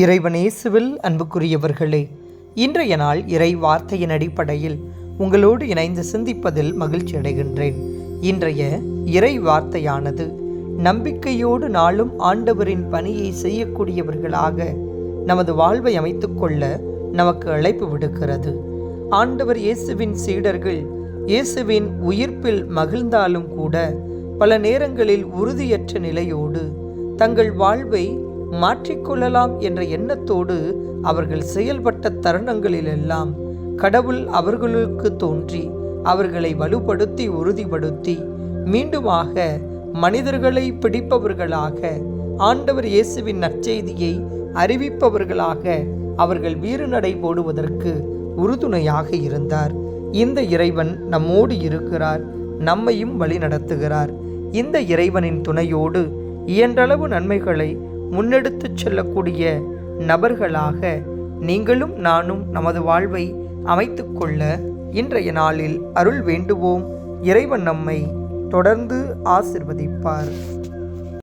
இறைவனேசுவில் அன்புக்குரியவர்களே இன்றைய நாள் இறை வார்த்தையின் அடிப்படையில் உங்களோடு இணைந்து சிந்திப்பதில் மகிழ்ச்சி அடைகின்றேன். இன்றைய இறை வார்த்தையானது நம்பிக்கையோடு நாளும் ஆண்டவரின் பணியை செய்யக்கூடியவர்களாக நமது வாழ்வை அமைத்துக்கொள்ள நமக்கு அழைப்பு விடுக்கிறது. ஆண்டவர் இயேசுவின் சீடர்கள் இயேசுவின் உயிர்ப்பில் மகிழ்ந்தாலும் கூட பல நேரங்களில் உறுதியற்ற நிலையோடு தங்கள் வாழ்வை மாற்றிக்கொள்ளலாம் என்ற எண்ணத்தோடு அவர்கள் செயல்பட்ட தருணங்களிலெல்லாம் கடவுள் அவர்களுக்கு தோன்றி அவர்களை வலுப்படுத்தி உறுதிப்படுத்தி மீண்டுமாக மனிதர்களை பிடிப்பவர்களாக ஆண்டவர் இயேசுவின் நற்செய்தியை அறிவிப்பவர்களாக அவர்கள் வீறுநடை போடுவதற்கு உறுதுணையாக இருந்தார். இந்த இறைவன் நம்மோடு இருக்கிறார் நம்மையும் வழிநடத்துகிறார். இந்த இறைவனின் துணையோடு இயன்றளவு நன்மைகளை முன்னெடுத்துச் செல்லக்கூடிய நபர்களாக நீங்களும் நானும் நமது வாழ்வை அமைத்துக்கொள்ள இன்றைய நாளில் அருள் வேண்டுவோம். இறைவன் நம்மை தொடர்ந்து ஆசிர்வதிப்பார்.